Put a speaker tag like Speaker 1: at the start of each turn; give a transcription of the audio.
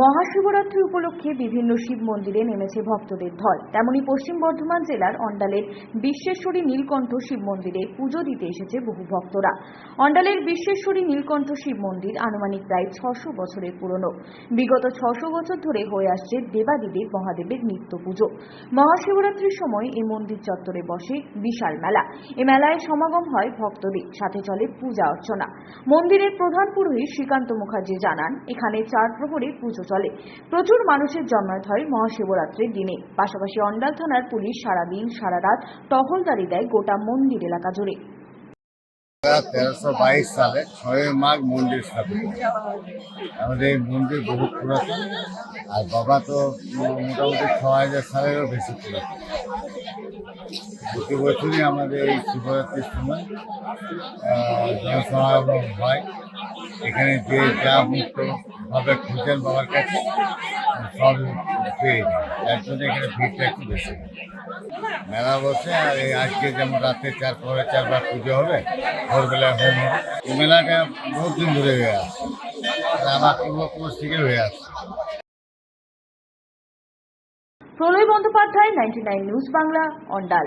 Speaker 1: মহাশিবরাত্রি উপলক্ষে বিভিন্ন শিব মন্দিরে নেমেছে ভক্তদের ঢল। তেমনি পশ্চিম বর্ধমান জেলার অন্ডালের বিশ্বেশ্বরী নীলকণ্ঠ শিব মন্দিরে পুজো দিতে এসেছে বহু ভক্তরা। অন্ডালের বিশ্বেশ্বরী নীলকণ্ঠ শিব মন্দির আনুমানিক প্রায় ছশো বছরের পুরনো। বিগত ছশো বছর ধরে হয়ে আসছে দেবাদিদেব মহাদেবের নিত্য পুজো। মহাশিবরাত্রির সময় এই মন্দির চত্বরে বসে বিশাল মেলা। এ মেলায় সমাগম হয় ভক্তদের, সাথে চলে পূজা অর্চনা। মন্দিরের প্রধান পুরোহিত শ্রীকান্ত মুখার্জি জানান, এখানে চার প্রহরে পুজো চলে। প্রচুর মানুষের জমায়েত হয় মহাশিবরাত্রির দিনে। পাশাপাশি অন্ডাল থানার পুলিশ সারাদিন সারা রাত টহলদারি দেয় গোটা মন্দির এলাকা জুড়ে।
Speaker 2: তেরোশো বাইশ সালে ছয় মাঘ মন্দির স্থাপিত আমাদের এই মন্দির বহু পুরাতন, আর বাবা তো মোটামুটি ছ হাজার সালেরও বেশি পুরাতন। প্রতি বছরই আমাদের এই শিবরাত্রির সময় জনসমাগম হয়। এখানে যে যা মুক্ত ভাবে খুঁজেন বাবার কাছে, সব পেয়ে জন্য এখানে ভিড়টা একটু বেশি। মেলা বসে আর এই আজকে যেমন রাতে চার পরে চারবার পুজো হবে, ভোরবেলায় হোম হবে। এই মেলাটা বহুত দিন ধরে হয়ে আসছে আমার পূর্বপুরুষ থেকে হয়ে আসছে
Speaker 1: প্রলয় বন্দ্যোপাধ্যায় নাইনটি নিউজ বাংলা অন্ডাল